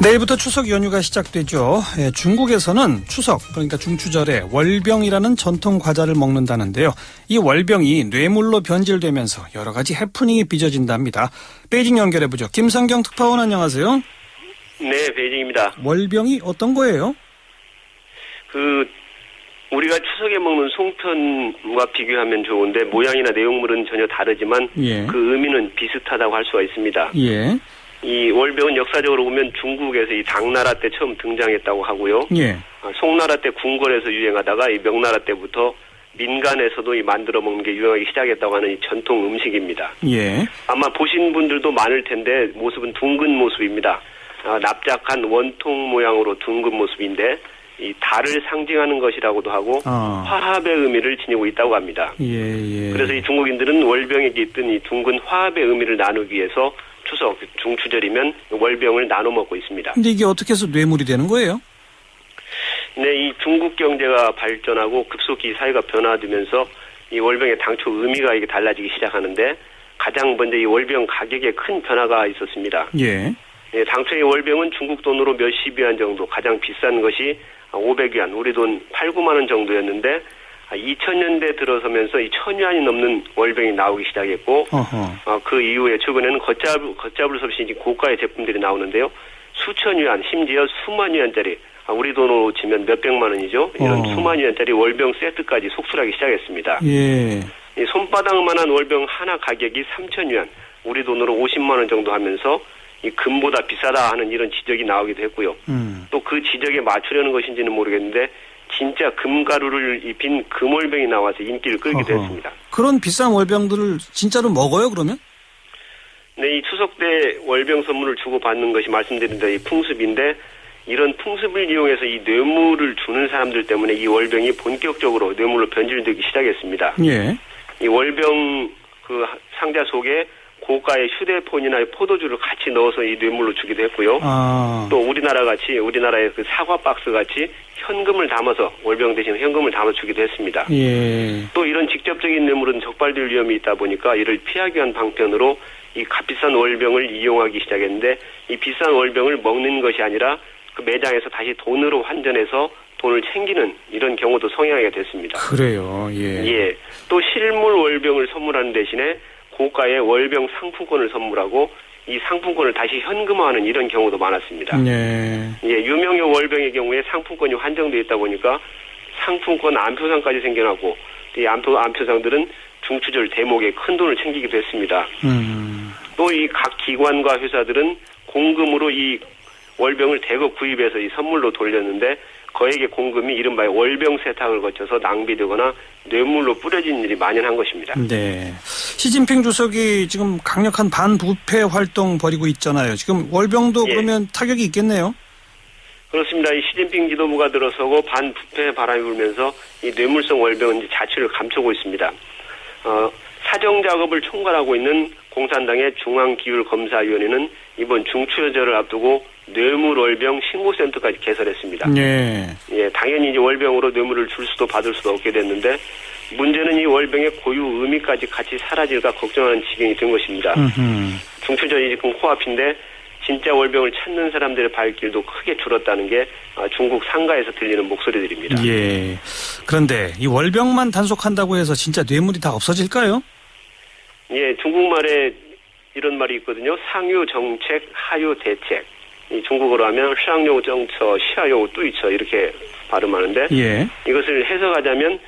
내일부터 추석 연휴가 시작되죠. 예, 중국에서는 추석, 그러니까 중추절에 월병이라는 전통 과자를 먹는다는데요. 이 월병이 뇌물로 변질되면서 여러 가지 해프닝이 빚어진답니다. 베이징 연결해보죠. 김성경 특파원 안녕하세요. 네, 베이징입니다. 월병이 어떤 거예요? 그 우리가 추석에 먹는 송편과 비교하면 좋은데 모양이나 내용물은 전혀 다르지만 예. 그 의미는 비슷하다고 할 수가 있습니다. 예. 이 월병은 역사적으로 보면 중국에서 이 당나라 때 처음 등장했다고 하고요. 예. 아, 송나라 때 궁궐에서 유행하다가 이 명나라 때부터 민간에서도 이 만들어 먹는 게 유행하기 시작했다고 하는 이 전통 음식입니다. 예. 아마 보신 분들도 많을 텐데 모습은 둥근 모습입니다. 아, 납작한 원통 모양으로 둥근 모습인데 이 달을 상징하는 것이라고도 하고 아. 화합의 의미를 지니고 있다고 합니다. 예, 예. 그래서 이 중국인들은 월병에 깃든 이 둥근 화합의 의미를 나누기 위해서 추석 중추절이면 월병을 나눠 먹고 있습니다. 근데 이게 어떻게 해서 뇌물이 되는 거예요? 네, 이 중국 경제가 발전하고 급속히 사회가 변화되면서 이 월병의 당초 의미가 이게 달라지기 시작하는데 가장 먼저 이 월병 가격에 큰 변화가 있었습니다. 예. 예, 당초의 월병은 중국 돈으로 몇십 위안 정도, 가장 비싼 것이 500위안, 우리 돈 8, 9만 원 정도였는데 2000년대 들어서면서 이 1000위안이 넘는 월병이 나오기 시작했고. 어, 그 이후에 최근에는 걷잡을, 걷잡을 수 없이 이제 고가의 제품들이 나오는데요. 수천 위안, 심지어 수만 위안짜리, 아, 우리 돈으로 치면 몇백만 원이죠. 이런 어. 수만 위안짜리 월병 세트까지 속출하기 시작했습니다. 예. 이 손바닥만한 월병 하나 가격이 3천 위안, 우리 돈으로 50만 원 정도 하면서 이 금보다 비싸다 하는 이런 지적이 나오기도 했고요. 음. 또그 지적에 맞추려는 것인지는 모르겠는데 진짜 금가루를 입힌 금월병이 나와서 인기를 끌기도 어허. 했습니다. 그런 비싼 월병들을 진짜로 먹어요, 그러면? 네, 이 추석 때 월병 선물을 주고 받는 것이 말씀드린 대로 이 풍습인데 이런 풍습을 이용해서 이 뇌물을 주는 사람들 때문에 이 월병이 본격적으로 뇌물로 변질되기 시작했습니다. 예. 이 월병 그 상자 속에 고가의 휴대폰이나 포도주를 같이 넣어서 이 뇌물로 주기도 했고요. 아. 또 우리나라 같이 우리나라의 그 사과 박스 같이 현금을 담아서 월병 대신 현금을 담아 주기도 했습니다. 예. 또 이런 직접적인 뇌물은 적발될 위험이 있다 보니까 이를 피하기 위한 방편으로 이 값비싼 월병을 이용하기 시작했는데 이 비싼 월병을 먹는 것이 아니라 그 매장에서 다시 돈으로 환전해서 돈을 챙기는 이런 경우도 성행하게 됐습니다. 그래요. 예. 예. 또 실물 월병을 선물하는 대신에 고가의 월병 상품권을 선물하고 이 상품권을 다시 현금화하는 이런 경우도 많았습니다. 예. 예, 유명의 월병의 경우에 상품권이 한정되어 있다 보니까 상품권 안표상까지 생겨나고 이 안표, 안표상들은 중추절 대목에 큰 돈을 챙기기도 했습니다. 음. 또이 각 기관과 회사들은 공금으로 이 월병을 대거 구입해서 이 선물로 돌렸는데 거액의 공금이 이른바 월병 세탁을 거쳐서 낭비되거나 뇌물로 뿌려진 일이 만연한 것입니다. 네. 시진핑 주석이 지금 강력한 반부패 활동 벌이고 있잖아요. 지금 월병도 예. 그러면 타격이 있겠네요. 그렇습니다. 이 시진핑 지도부가 들어서고 반부패 바람이 불면서 이 뇌물성 월병은 이제 자취를 감추고 있습니다. 어, 사정 작업을 총괄하고 있는 공산당의 중앙기율검사위원회는 이번 중추여절을 앞두고 뇌물 월병 신고센터까지 개설했습니다. 예. 예, 당연히 이제 월병으로 뇌물을 줄 수도 받을 수도 없게 됐는데 문제는 이 월병의 고유 의미까지 같이 사라질까 걱정하는 지경이 된 것입니다. 음흠. 중추절이 지금 코앞인데 진짜 월병을 찾는 사람들의 발길도 크게 줄었다는 게 아, 중국 상가에서 들리는 목소리들입니다. 예. 그런데 이 월병만 단속한다고 해서 진짜 뇌물이 다 없어질까요? 예, 중국말에 이런 말이 있거든요. 상유 정책, 하유 대책. 이 중국어로 하면 쌍요 정처, 시하요 뚜이처 이렇게 발음하는데 예. 이것을 해석하자면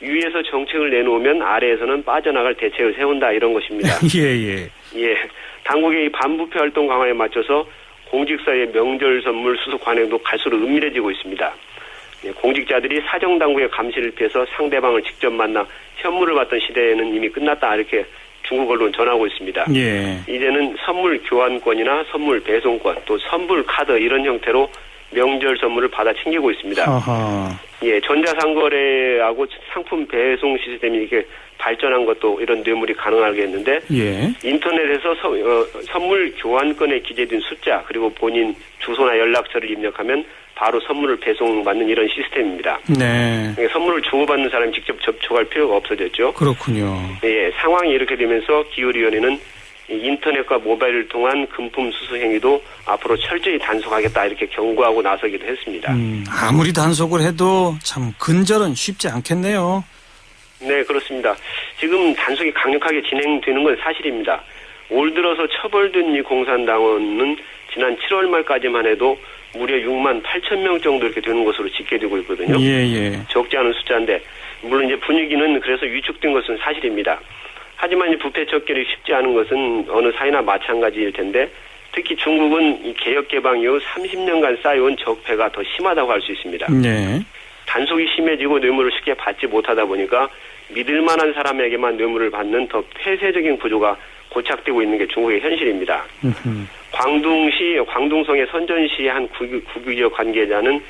위에서 정책을 내놓으면 아래에서는 빠져나갈 대책을 세운다 이런 것입니다. 예, 예. 예, 당국의 이 반부패 활동 강화에 맞춰서 공직사의 명절 선물 수속 관행도 갈수록 은밀해지고 있습니다. 예, 공직자들이 사정 당국의 감시를 피해서 상대방을 직접 만나 현물을 받던 시대에는 이미 끝났다 이렇게 중국 언론 전하고 있습니다. 예. 이제는 선물 교환권이나 선물 배송권 또 선불 카드 이런 형태로 명절 선물을 받아 챙기고 있습니다. 아하. 예, 전자상거래하고 상품 배송 시스템이 이렇게 발전한 것도 이런 뇌물이 가능하겠는데 예. 인터넷에서 서- 어, 선물 교환권에 기재된 숫자 그리고 본인 주소나 연락처를 입력하면 바로 선물을 배송받는 이런 시스템입니다. 네. 그러니까 선물을 주고받는 사람이 직접 접촉할 필요가 없어졌죠. 그렇군요. 예, 상황이 이렇게 되면서 기울위원회는 이 인터넷과 모바일을 통한 금품 수수 행위도 앞으로 철저히 단속하겠다 이렇게 경고하고 나서기도 했습니다. 음, 아무리 단속을 해도 참 근절은 쉽지 않겠네요. 네, 그렇습니다. 지금 단속이 강력하게 진행되는 건 사실입니다. 올 들어서 처벌된 이 공산당원은 지난 7월 말까지만 해도 무려 6만 8천 명 정도 이렇게 되는 것으로 집계되고 있거든요. 예, 예. 적지 않은 숫자인데 물론 이제 분위기는 그래서 위축된 것은 사실입니다. 하지만 이 부패 척결이 쉽지 않은 것은 어느 사회나 마찬가지일 텐데 특히 중국은 이 개혁 개방 이후 30년간 쌓여온 적폐가 더 심하다고 할 수 있습니다. 네. 단속이 심해지고 뇌물을 쉽게 받지 못하다 보니까 믿을 만한 사람에게만 뇌물을 받는 더 폐쇄적인 구조가 고착되고 있는 게 중국의 현실입니다. 광둥시 광둥성의 선전시 한 국유, 국유기업 관계자는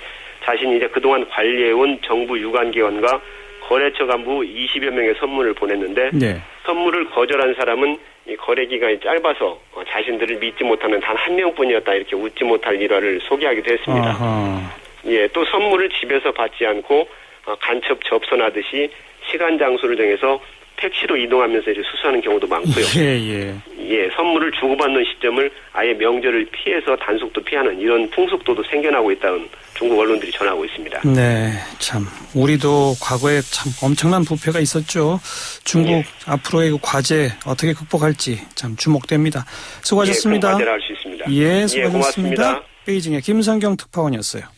자신이 이제 그동안 관리해온 정부 유관기관과 거래처 간부 20여 명의 선물을 보냈는데 네. 선물을 거절한 사람은 이 거래 기간이 짧아서 어, 자신들을 믿지 못하는 단 한 명뿐이었다 이렇게 웃지 못할 일화를 소개하기도 했습니다. 아하. 예, 또 선물을 집에서 받지 않고 어, 간첩 접선하듯이 시간 장소를 정해서 택시로 이동하면서 이제 수수하는 경우도 많고요. 예, 예. 예, 선물을 주고받는 시점을 아예 명절을 피해서 단속도 피하는 이런 풍속도도 생겨나고 있다는 중국 언론들이 전하고 있습니다. 네, 참 우리도 과거에 참 엄청난 부패가 있었죠. 중국 예. 앞으로의 그 과제 어떻게 극복할지 참 주목됩니다. 수고하셨습니다. 예, 큰 과제를 할 수 있습니다. 예, 수고하셨습니다. 고맙습니다. 베이징의 김성경 특파원이었어요.